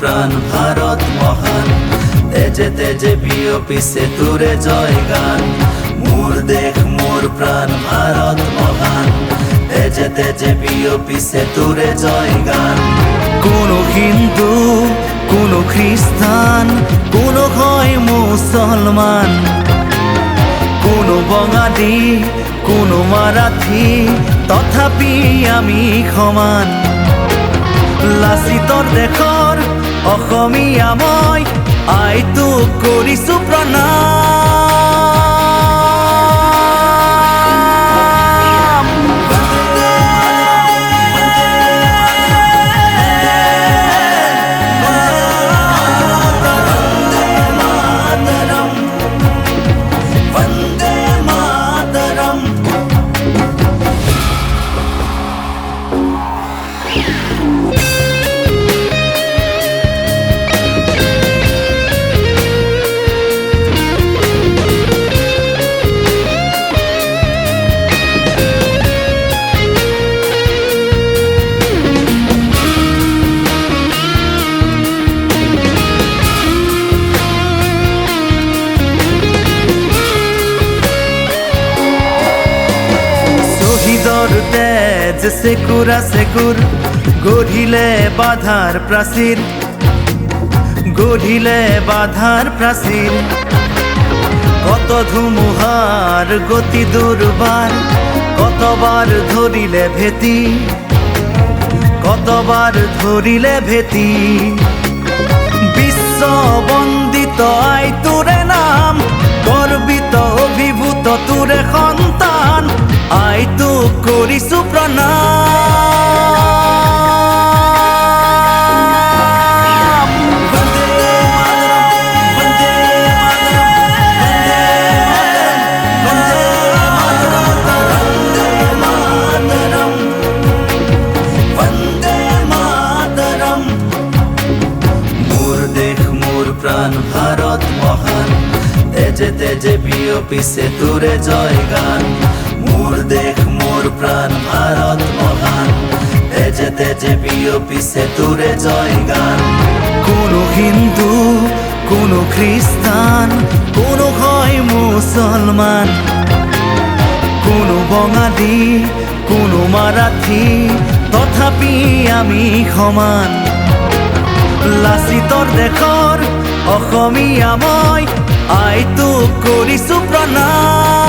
প্রাণ, ভারত মহান। তেজে তেজে বিয় পিছে তুরে জয় গান। মোর দেখ মোর প্রাণ, ভারত মহান। তেজে তেজে বিয় পিছে তুরে জয় গান। কোনো হিন্দু, কোনো খ্রিস্টান, কোনো হয় মুসলমান। কোনো বঙালী কোনো মারাঠী, তথাপি আমি সমান। লাচিতৰ দেশৰ অসমীয়া মই আইতো কৰিছো প্ৰণাম। শহীদর তেজ সেকুরা সেকুর গঢ়িলে বাধাৰ প্ৰাচীৰ গঢ়িলে বাধাৰ প্ৰাচীৰ কত ধুমুহাৰ গতি দুৰ্বাৰ কতবার ধৰিলে ভেটি কতবাৰ ধৰিলে ভেটি বিশ্ব বন্দিত আই তোৰে তেজে তেজে বিয় পিছে তোরে জয় গান। মোর দেশ মোর প্রাণ, ভারত মহান। তেজে তেজে বিয় পিছে তোরে জয় গান। কোনো হিন্দু, কোনো খ্রিস্টান, কোনো হয় মুসলমান। কোনো বঙালী কোনো মারাঠী, তথাপি আমি সমান। লাচিতৰ দেশৰ অসমীয়া মই আইতো কৰিছো প্ৰণাম